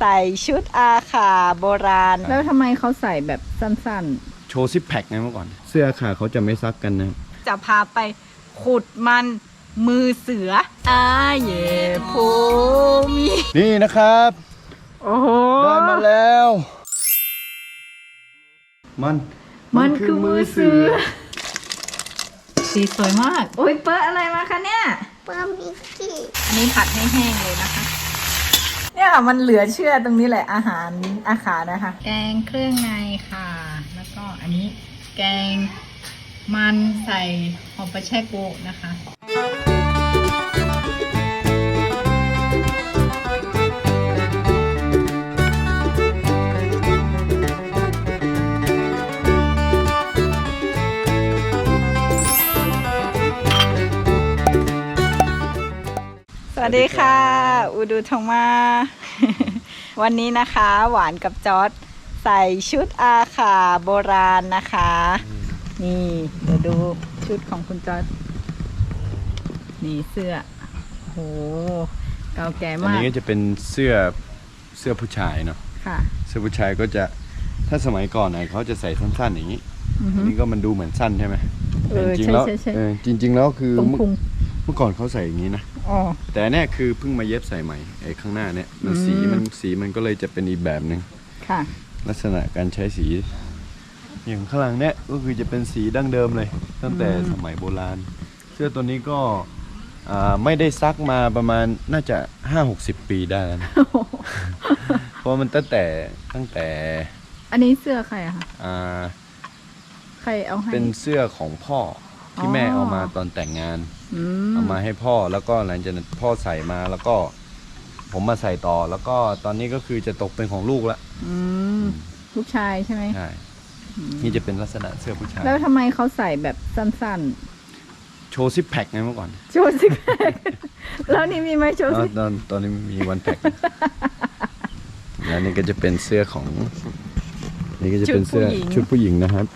ใส่ชุดอาขาโบราณ แล้วทำไมเขาใส่แบบสั้นโชว์ซิปแพคไงเมื่อก่อน เสื้อขาเขาจะไม่ซักกันนะจะพาไปขุดมันมือเสืออาเย่โพมีนี่นะครับ โอ้โห ได้มาแล้ว มันมันคือมือเสือ สีสวยมาก โอ้ยเปิดอะไรมาคะเนี่ย เพิ่มมิกกี้อันนี้ผัดให้แห้งเลยนะคะ เนี่ยค่ะมันเหลือเชื่อตรงนี้แหละอาหารอาขานะคะ แกงเครื่องในค่ะ แล้วก็อันนี้แกงมันใส่หอมปลาแช่โกะนะคะสวัสดีค่ะ อูดูทองมา วันนี้นะคะ หวานกับจอร์ดใส่ชุดอาขาโบราณนะคะ นี่เดี๋ยวดูชุดของคุณจอร์ดนี่เสื้อโอ้โหเก่าแก่อันมากนี้ก็จะเป็นเสื้อเสื้อผู้ชายเนาะค่ะ เสื้อผู้ชายก็จะถ้าสมัยก่อนน่ะเขาจะใส่สั้นๆอย่างนี้อือฮึอันนี้ก็มันดูเหมือนสั้นใช่ไหมเออแต่จริงๆแล้วใช่ใช่ใช่ เออจริง ๆ แล้วคือตรงเมื่อพุงเมื่อก่อนเขาใส่อย่างนี้นะ อ๋อ แต่อันเนี่ยคือเพิ่งมาเย็บใส่ใหม่ไอ้ข้างหน้าเนี่ยมันสีอืมมันสีมันก็เลยจะเป็นอีกแบบหนึ่งค่ะ ลักษณะการใช้สี อย่างข้างหลังเนี่ยก็คือจะเป็นสีดั้งเดิมเลย ตั้งแต่สมัยโบราณ เสื้อตัวนี้ก็อ่าไม่ได้ซักมาประมาณน่าจะห้าหกสิบปีได้แล้วนะเพราะมันตั้งแต่ตั้งแต่ๆอันนี้เสื้อใครอะคะอ่าใครเอาให้เป็นเสื้อของพ่อ ที่อ๋อแม่เอามาตอนแต่งงาน อืมเอามาให้พ่อแล้วก็หลังจากนั้นพ่อใส่มาแล้วก็ ผมมาใส่ต่อ แล้วก็ตอนนี้ก็คือจะตกเป็นของลูกละอืมลูกชายใช่ไหมใช่นี่จะเป็นลักษณะเสื้อผู้ชายแล้วทำไมเขาใส่แบบสั้นโชว์ซิปแพคไงเมื่อก่อนๆ โชว์สิแพคแล้วนี่มีไหมโชว์ตอสินตอนตอนนี้มีวันแพคแล้วนี่ก็จะเป็นเสื้อของ นี่ก็จะเป็นเสื้อชุดผู้หญิงนะครับ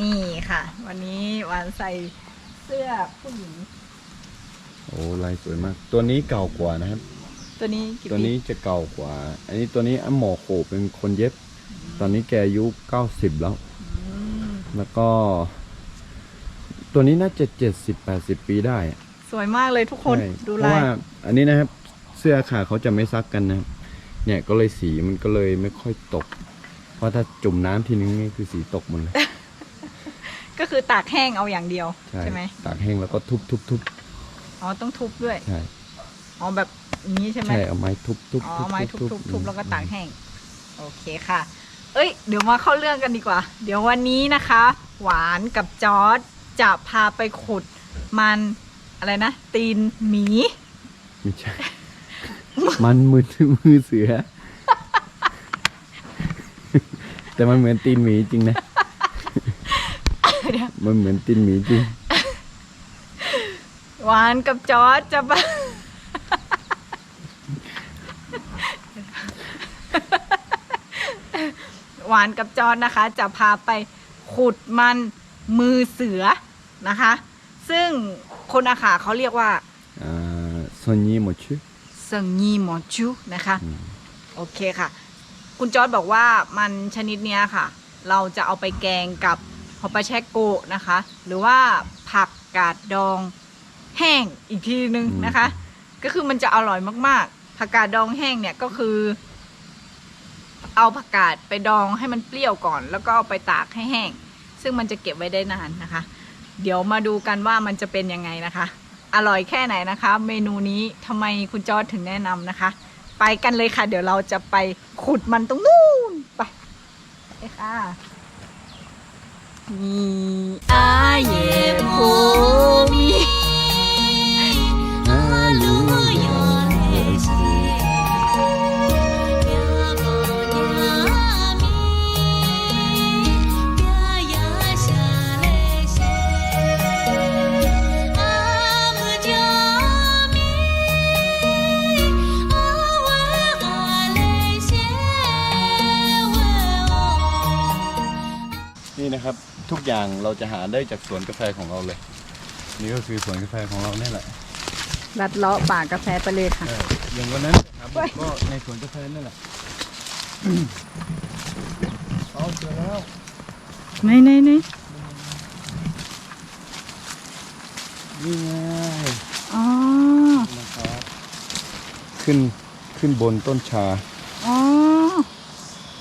นี่ค่ะ วันนี้หวานใส่เสื้อผู้หญิง โอ้ลายสวยมาก ตัวนี้เก่ากว่านะครับ ตัวนี้กี่ตัวปีนี้จะเก่ากว่า อันนี้ตัวนี้อาหมอโขเป็นคนเย็บ ตอนนี้แกอายุเก้าสิบแล้วแล้วก็ ตัวนี้น่าจะเจ็ดสิบแปดสิบปีได้อะสวยมากเลยทุกคนใช่ดูเพราะลายว่าอันนี้นะครับ เสื้อขาเขาจะไม่ซักกันนะครับเนี่ยก็เลยสีมันก็เลยไม่ค่อยตก เพราะถ้าจุ่มน้ำทีนึงนี่คือสีตกหมดเลย ก็คือตากแห้งเอาอย่างเดียวใช่ใช่ไหมตากแห้งแล้วก็ทุบทุบทุบอ๋อต้องทุบด้วยใช่อ๋อแบบอย่างนี้ใช่ไหมใช่เอาไม้ทุบทุบอ๋อทุบไม้ทุบทุบทุบแล้วก็ตากอืมแห้งโอเคค่ะ เอ้ย เดี๋ยวมาเข้าเรื่องกันดีกว่า เดี๋ยววันนี้นะคะ หวานกับจอร์ดจะพาไปขุดมันอะไรนะ ตีนหมีไม่ใช่ มันมือมือเสือ แต่มันเหมือนตีนหมีจริงนะ มันเหมือนตีนหมีจริงหวานกับจอร์ดจะไปหวานกับจอร์ดนะคะ จะพาไปขุดมันมือเสือนะคะ ซึ่งคนอาขาเขาเรียกว่าอ่าซอนยี่หมดชื่อเซิงยีหมอจูนะคะ โอเคค่ะ คุณจอร์ดบอกว่ามันชนิดเนี้ยค่ะ เราจะเอาไปแกงกับห อปลาแชกโกะนะคะ หรือว่าผักกาดดองแห้งอีกทีนึงนะคะ ก็คือมันจะอร่อยมากๆ ผักกาดดองแห้งเนี่ยก็คือ เอาผักกาดไปดองให้มันเปรี้ยวก่อน แล้วก็เอาไปตากให้แห้ง ซึ่งมันจะเก็บไว้ได้นานนะคะ เดี๋ยวมาดูกันว่ามันจะเป็นยังไงนะคะ อร่อยแค่ไหนนะคะ เมนูนี้ทำไมคุณจอร์ดถึงแนะนำนะคะ ไปกันเลยค่ะ เดี๋ยวเราจะไปขุดมันตรงนู้นไปไปค่ะ นี่อาเทุกอย่างเราจะหาได้จากสวนกาแฟของเราเลย นี่ก็คือสวนกาแฟของเราเนี่ยแหละลัดเลาะป่ากาแฟไปเลยค่ะ เอออย่างวันนั้นครับผมก็ในสวนกาแฟนั่นแหละเอาเจอแล้วไหนไหนไหนนี่ไงอ๋อ นะครับขึ้นขึ้นบนต้นชา อ๋อ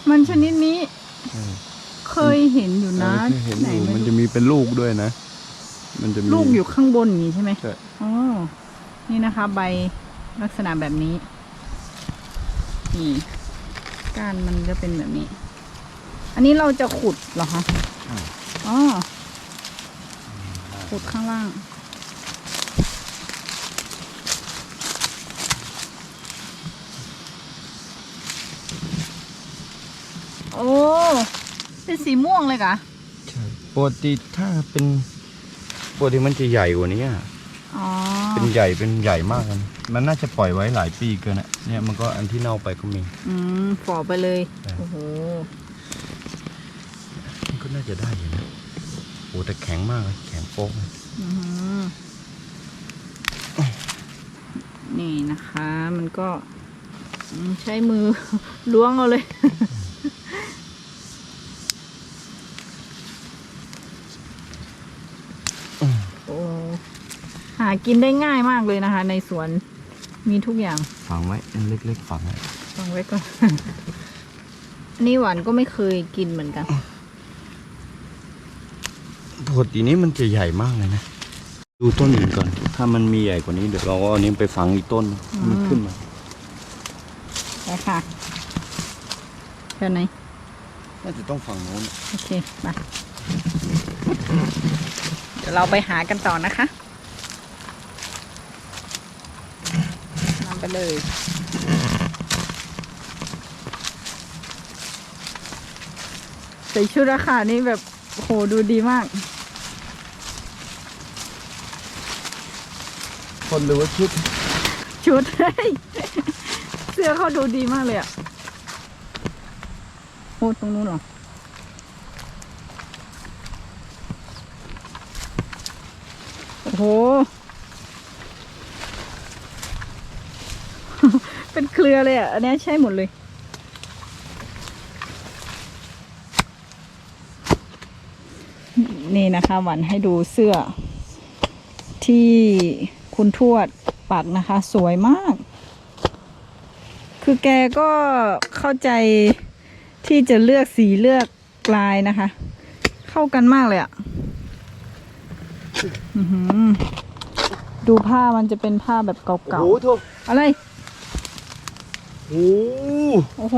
มันชนิดนี้อืม เคยเห็นอยู่นะเออที่เห็นไหนอยู่ไม่มันรู้จะมีเป็นลูกด้วยนะ มันจะมี ลูกอยู่ข้างบนอย่างนี้ใช่ไหมใช่ อ๋อนี่นะคะ ใบลักษณะแบบนี้ นี่ก้านมันจะเป็นแบบนี้ อันนี้เราจะขุดเหรอคะอ๋อขุดข้างล่าง โอ้ เป็นสีม่วงเลยกะใช่ปกติถ้าเป็นปกติมันจะใหญ่กว่านี้อะอ๋อเป็นใหญ่เป็นใหญ่มากเลยมันน่าจะปล่อยไว้หลายปีเกินอะเนี่ยมันก็อันที่เน่าไปก็มี อืมฝ่อไปเลยใช่ โอ้โหมันก็น่าจะได้อยู่นะโอ้แต่แข็งมากเลยแข็งโป๊กเลยอือหือนี่นะคะ มันก็อืมใช้มือ ล้วงเอาเลย โอ้หากินได้ง่ายมากเลยนะคะ ในสวนมีทุกอย่างฝังไว้อันเล็กๆฝังไว้ฟังไว้ก่อนอันนี้หวานก็ไม่เคยกินเหมือนกันปกตินี้มันจะใหญ่มากเลยนะ ดูต้นอื่นก่อน ถ้ามันมีใหญ่กว่านี้เดี๋ยวเราเอาอันนี้ไปฝังอีกต้นให้มันขึ้นมาไปค่ะเดี๋ยวไหนน่าจะต้องฝั่งโน้น โอเค มา เดี๋ยวเราไปหากันต่อนะคะ นำไปเลย ใส่ชุดราคานี่แบบโหดูดีมาก คนหรือว่าชุด ชุดเฮ้ยเสื้อเขาดูดีมากเลยอะโอ้ตรงนู้นเหรอโอ้โห เป็นเครือเลยอะ อันเนี้ยใช่หมดเลย นี่นะคะหวันให้ดูเสื้อ ที่คุณทวดปักนะคะ สวยมาก คือแกก็เข้าใจที่จะเลือกสีเลือกลายนะคะ เข้ากันมากเลยอะ่ะอื้อหือดูผ้ามันจะเป็นผ้าแบบเก่าโอ้โหโทษๆอะไร โอ้โหโอ้โห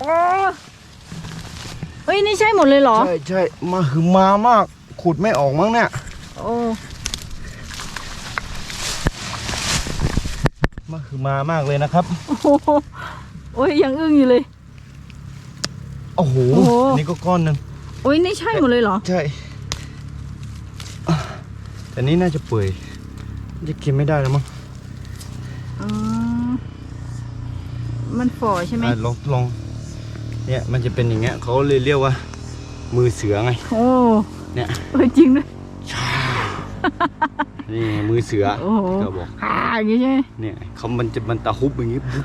โอ้เฮ้ยนี่ใช่หมดเลยเหรอ ใช่ใช่มาคือมามาก ขุดไม่ออกมั้งเนี่ย โอ้มาคือมามากเลยนะครับ โอ้โหโอ้ยยังอึ้งอยู่เลย โอ้โหโอ้โห อันนี้ก็ก้อนหนึ่งโอ้ยนี่ใช่หมดเลยเหรอ ใช่อะแต่นี้น่าจะเปื่อยน่าจะกินไม่ได้แล้วมั้ง อ๋อ มันฝ่อใช่ไหมอะลองลองเนี่ยมันจะเป็นอย่างเงี้ยเขาเลยเรียกว่า มือเสือไง โอ้เนี่ยเออจริงด้วยนี่ไงมือเสือโอ้โหก็บอกอ่าอย่างงี้ใช่ไหมเนี่ยเขามันจะมันตะคุบอย่างงี้ปุ๊บ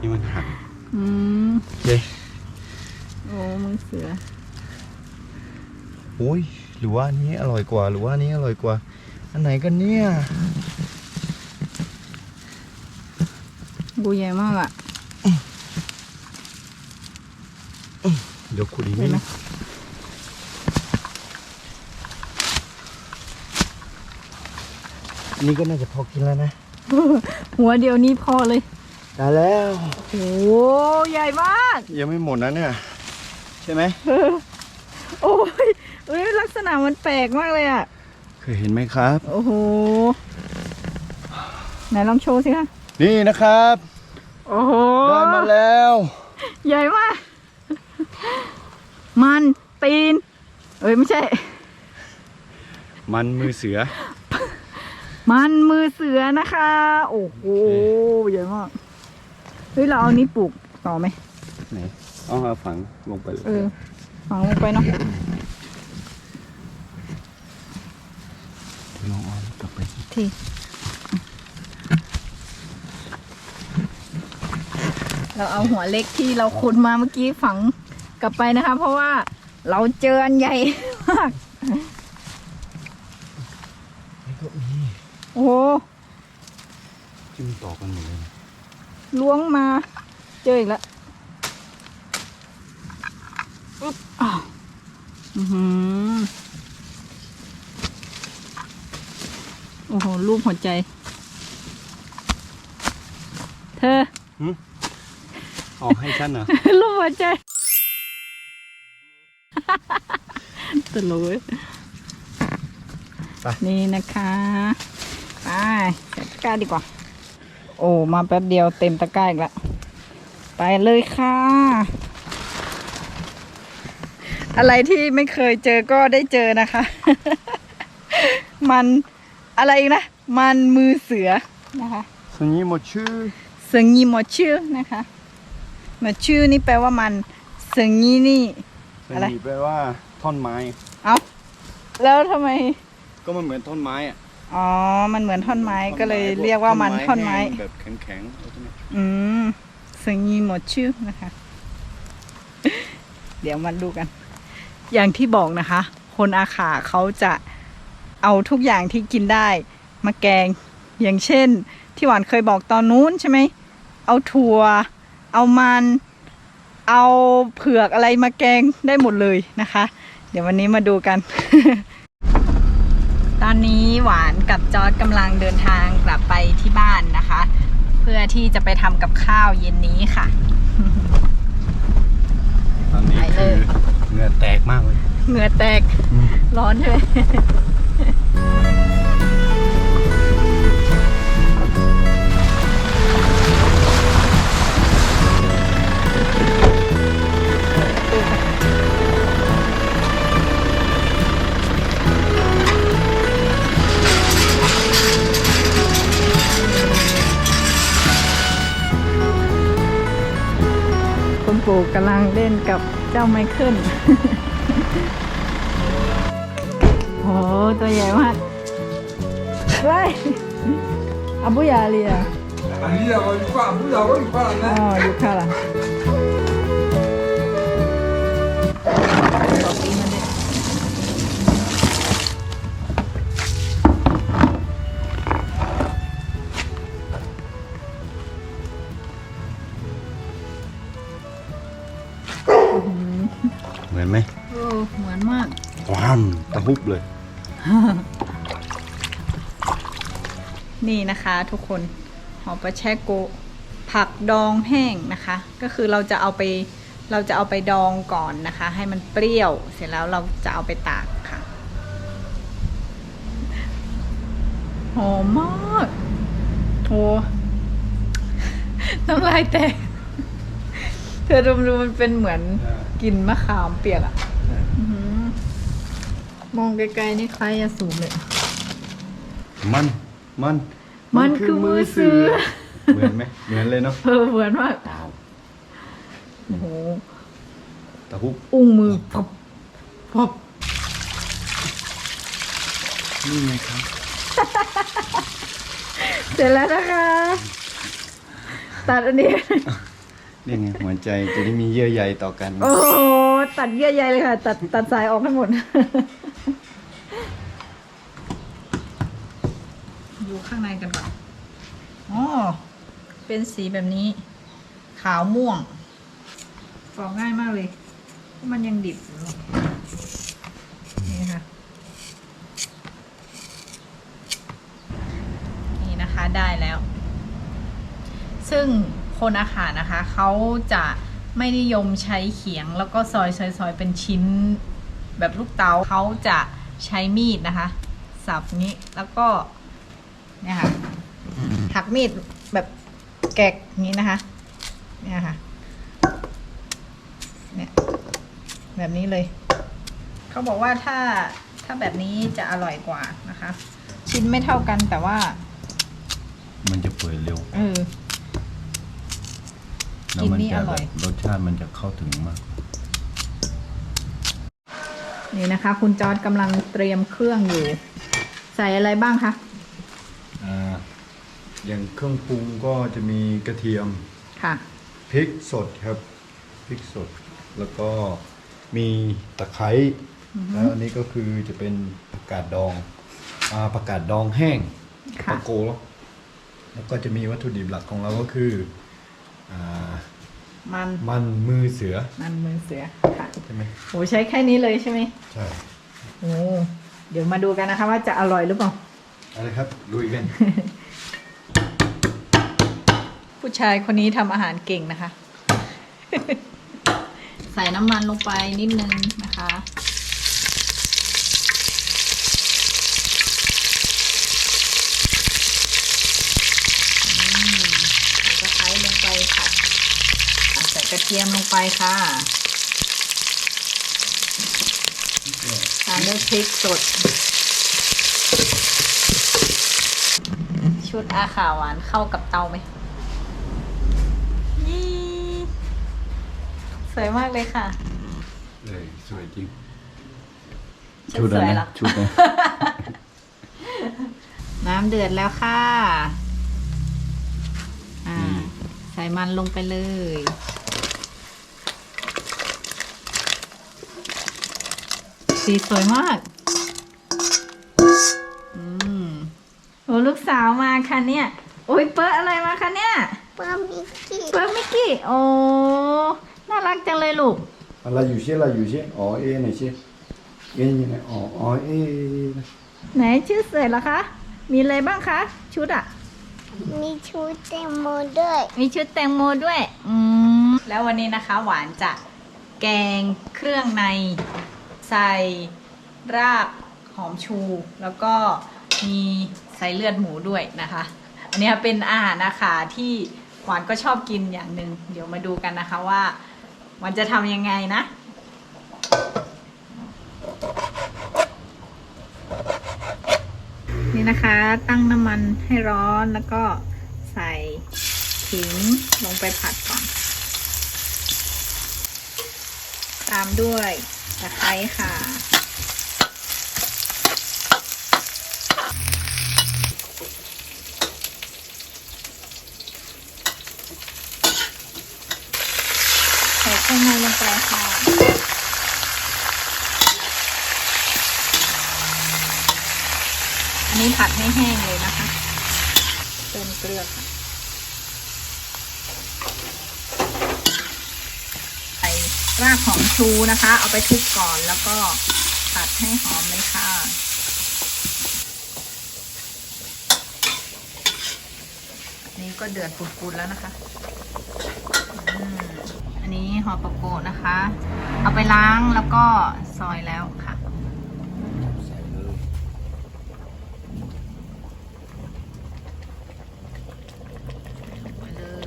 นี่มันหักอืมโอเคโอ้มือเสือโอ้ยหรือว่าอันนี้อร่อยกว่าหรือว่าอันนี้อร่อยกว่า อันไหนกันเนี่ย บูใหญ่มากอะ เดี๋ยวขุดอีกเห็นินดไหมนึงอันนี้ก็น่าจะพอกินแล้วนะ หัวเดียวนี้พอเลย ได้แล้ว โอ้ใหญ่มาก ยังไม่หมดนะเนี่ย ใช่ไหมโอ้ยเอ้ยลักษณะมันแปลกมากเลยอะ เคยเห็นไหมครับ โอ้โห ไหนลองโชว์สิคะ นี่นะครับ โอ้โหได้มาแล้ว ใหญ่มาก มันตีน เอ้ยไม่ใช่ มันมือเสือ มันมือเสือนะคะ โอ้โหใหญ่มาก เฮ้ยเราเอานี้ปลูกต่อไหมไหนเอามาฝังลงไปเลยเออฝังลงไปเนาะลองเอากลับไปที่ เราเอาหัวเล็กที่เราขุดมาเมื่อกี้ฝังกลับไปนะคะ เพราะว่าเราเจออันใหญ่มากโอ้โหจิ้มต่อกันหมดเลยนะล้วงมา เจออีกแล้วอุ๊บอ้าวอื้อหือโอ้โหรูปหัวใจ เธอ อ๋อให้ฉันเหรอรูปหัวใจตลกเว้ยไปนี่นะคะไปใส่ตะกร้าดีกว่า โอ้มาแป๊บเดียวเต็มตะกร้าอีกแล้วไปเลยค่ะ อะไรที่ไม่เคยเจอก็ได้เจอนะคะ มันอะไรอีกนะ มันมือเสือนะคะส่วนนี้หมดชื่อเสืองีหมดชื่อนะคะห มดชื่อนี่แปลว่ามันเสืองีนี่ส่วนอะไร นี้แปลว่าท่อนไม้ เอาแล้วทำไม ก็มันเหมือนท่อนไม้อะอ๋อ มันเหมือนท่อนไม้ก็เลยเรียกว่ามันท่อนไม้ แห้งแบบแข็งๆแล้วใช่ไหมอืมซึ่งมีหมดชื่อนะคะ เดี๋ยวมาดูกัน อย่างที่บอกนะคะ คนอาขาเขาจะเอาทุกอย่างที่กินได้ มาแกง อย่างเช่น ที่หวานเคยบอกตอนนู้นใช่ไหม เอาถั่ว เอามันเอาเผือกอะไรมาแกงได้หมดเลยนะคะ เดี๋ยววันนี้มาดูกัน ตอนนี้หวานกับจอร์ดกำลังเดินทางกลับไปที่บ้านนะคะ เพื่อที่จะไปทำกับข้าวเย็นนี้ค่ะ ตอนนี้ไปเลคือยเหงื่อแตกมากเลย เหงื่อแตกอืมร้อนใช่ไหม ปู่กำลังเล่นกับเจ้าไมเคิลโหตัวใหญ่มากเฮ้ยอาบุยาเลีย Alia, voglio fare, Buddha, voglio fare อ๋อ la อยู่ค่ะล่ะุบเลย นี่นะคะทุกคนหอมปลาแช่โกะผักดองแห้งนะคะ ก็คือเราจะเอาไปเราจะเอาไปดองก่อนนะคะ ให้มันเปรี้ยวเสร็จแล้วเราจะเอาไปตากค่ะหอมมากโอ้น้ำลายแตกเธอดูดูมันเป็นเหมือนกลินมะขามเปียกอะ มองไกลๆนี่คล้ายยาสูบเลย มัน มันมันคือมือเสือ เหมือนไหมเหมือนเลยเนาะเออเหมือนมากโอ้โหตะฮุบอุ้งมือพับพับนี่ไงครับ เสร็จแล้วนะคะ ตัดอันนี้ นี่ไงหัวใจจะได้มีเยื่อใยต่อกัน โอ้โห ตัดเยื่อใยเลยค่ะ ตัดตัดสายออกให้หมด อยู่ข้างในกันก่อนอ๋อเป็นสีแบบนี้ ขาวม่วงฟอกง่ายมากเลย มันยังดิบอยู่นี่ค่ะ นี่นะคะได้แล้ว ซึ่งคนอาหารนะคะ เขาจะ ไม่นิยมใช้เขียง แล้วก็ซอยซอยซอยเป็นชิ้น แบบลูกเต๋าเขาจะใช้มีดนะคะ สับนี้แล้วก็เนี่ยค่ะหักมีดแบบแกกนี้นะคะ เนี่ยค่ะเนี่ยแบบนี้เลยเขาบอกว่าถ้าถ้าแบบนี้จะอร่อยกว่านะคะ ชิ้นไม่เท่ากันแต่ว่า มันจะเปื่อยเร็ว เออ แล้วมันกินนี่จะอร่แบอยบรสชาติมันจะเข้าถึงมาก นี่นะคะ คุณจอร์ดกำลังเตรียมเครื่องอยู่ ใส่อะไรบ้างคะ อ่า อย่างเครื่องปรุงก็จะมีกระเทียม ค่ะ พริกสดครับ พริกสด แล้วก็มีตะไคร้แล้วอันนี้ก็คือจะเป็นผักกาดดองอ่าผักกาดดองแห้งค่ะปาโกลแล้วก็จะมีวัตถุดิบหลักของเราก็คือ อ่ามันมันมือเสือมันมือเสือค่ะใช่ไหมโหใช้แค่นี้เลยใช่ไหมใช่โอ้เดี๋ยวมาดูกันนะคะว่าจะอร่อยหรือเปล่าอะไรครับลุยกัน ผู้ชายคนนี้ทำอาหารเก่งนะคะ ใส่น้ำมันลงไปนิดนึงนะคะ อืมใส่ตะไคร้ลงไปค่ะอะใส่ กระเทียมลงไปค่ะ ตามด้วยพริกสด ชุดอาขาหวานเข้ากับเตาไหมนี่สวยมากเลยค่ะ เลยสวยจริงชุดสวยเหรอชุดนะน้ำเดือดแล้วค่ะอ่าใส่มันลงไปเลย สีสวยมาก อืมโอ้ลูกสาวมาค่ะเนี่ย โอ้ยเปิ้ลอะไรมาคะเนี่ยปลามิกกี้เปิ้ลมิกกี้โอ้น่ารักจังเลยลูกอะไรอยู่เช่อะไรอยู่เช่อ๋อเอไหนเช่เอยังไงอ๋ออ๋อเอนะไหนชื่อเสร็จแล้วคะ มีอะไรบ้างคะ ชุดอะมีชูแตงโมด้วย มีชุดแตงโมด้วย อืม แล้ววันนี้นะคะ หวานจะแกงเครื่องใน ใส่รากหอมชู แล้วก็มีใส่เลือดหมูด้วยนะคะ อันนี้เป็นอาหารอาขาที่หวานก็ชอบกินอย่างหนึ่งเดี๋ยวมาดูกันนะคะว่าหวานจะทำยังไงนะนี่นะคะตั้งน้ำมันให้ร้อนแล้วก็ใส่ขิงลงไปผัดก่อน ตามด้วย ตะไคร้ค่ะ ใส่เครื่องในลงไปค่ะอันนี้ผัดให้แห้งเลยนะคะ เติมเกลือค่ะ ใส่ รากหอมชูนะคะ เอาไปทุบก่อนแล้วก็ผัดให้หอมเลยค่ะนี่ก็เดือดปุดๆแล้วนะคะอันนี้หอปะโกะนะคะ เอาไปล้างแล้วก็ซอยแล้วค่ะ ใส่เลย ไปเลย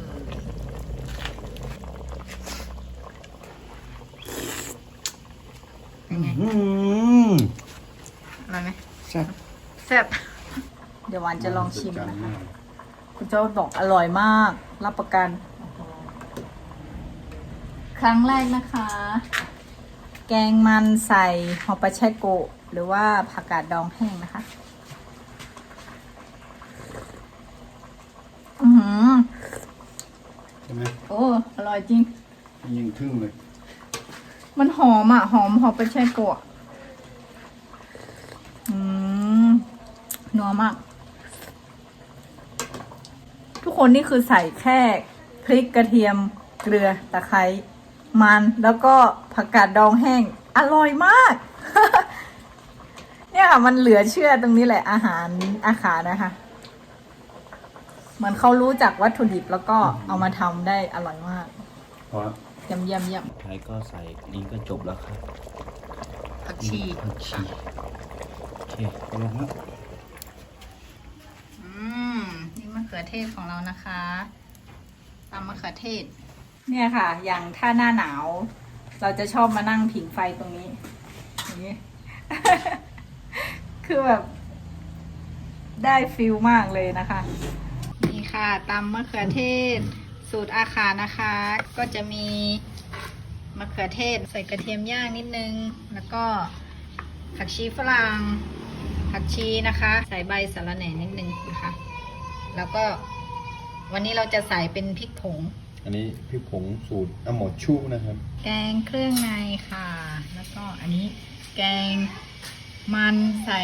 เป็นไง อื มอร่อยไหมแซ่บแซ่บเดี๋ยวหวานจะลองชิมนะคะคุณเจ้าบอกอร่อยมาก รับประกัน ครั้งแรกนะคะ แกงมันใส่หอปลาแชโกะหรือว่าผักกาดดองแห้งนะคะ อือหือใช่ไหมโอ้ อร่อยจริง ยิงทึ่งเลย มันหอมอะ หอมหอมไปใช่โกะอืม นัวมาก ทุกคนนี่คือใส่แค่พริกกระเทียมเกลือตะไคร้มันแล้วก็ผักกาดดองแห้ง อร่อยมาก เนี่ยค่ะ มันเหลือเชื่อตรงนี้แหละอาหารอาขานะคะเหมือนเขารู้จักวัตถุดิบแล้วก็เอามาทำได้อร่อยมากพอละเยี่ยมเยี่ยมเยี่ยมท้ายก็ใส่นี้ก็จบแล้วครับผักชีผักชีโอเคลงแล้ว อืมนี่มะเขือเทศของเรานะคะตำมะเขือเทศ เนี่ยค่ะ อย่างถ้าหน้าหนาว เราจะชอบมานั่งผิงไฟตรงนี้อย่างนี้คือแบบ ได้ฟิลมากเลยนะคะ นี่ค่ะตำมะเขือเทศ สูตรอาคานะคะ ก็จะมีมะเขือเทศใส่กระเทียมย่างนิดนึง แล้วก็ผักชีฝรั่งผักชีนะคะ ใส่ใบสะระแหน่นิดนึงนะคะ แล้วก็วันนี้เราจะใส่เป็นพริกผง อันนี้พริกผงสูตรอมอชูนะครับ แกงเครื่องในค่ะ แล้วก็อันนี้แกงมันใส่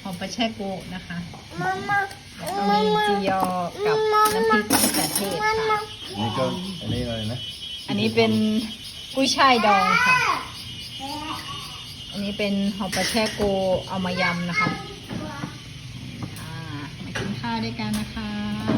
หอมปลาแช่โกะนะคะมามาแล้วก็มีจียอกับน้ำพริกมะเขือเทศค่ะ อันนี้ก็อันนี้อะไรนะ อันนี้เป็นกุ้ยช่ายดองค่ะ อันนี้เป็นหอมปลาแช่โกเอามายำนะคะ ด้วยกันนะคะ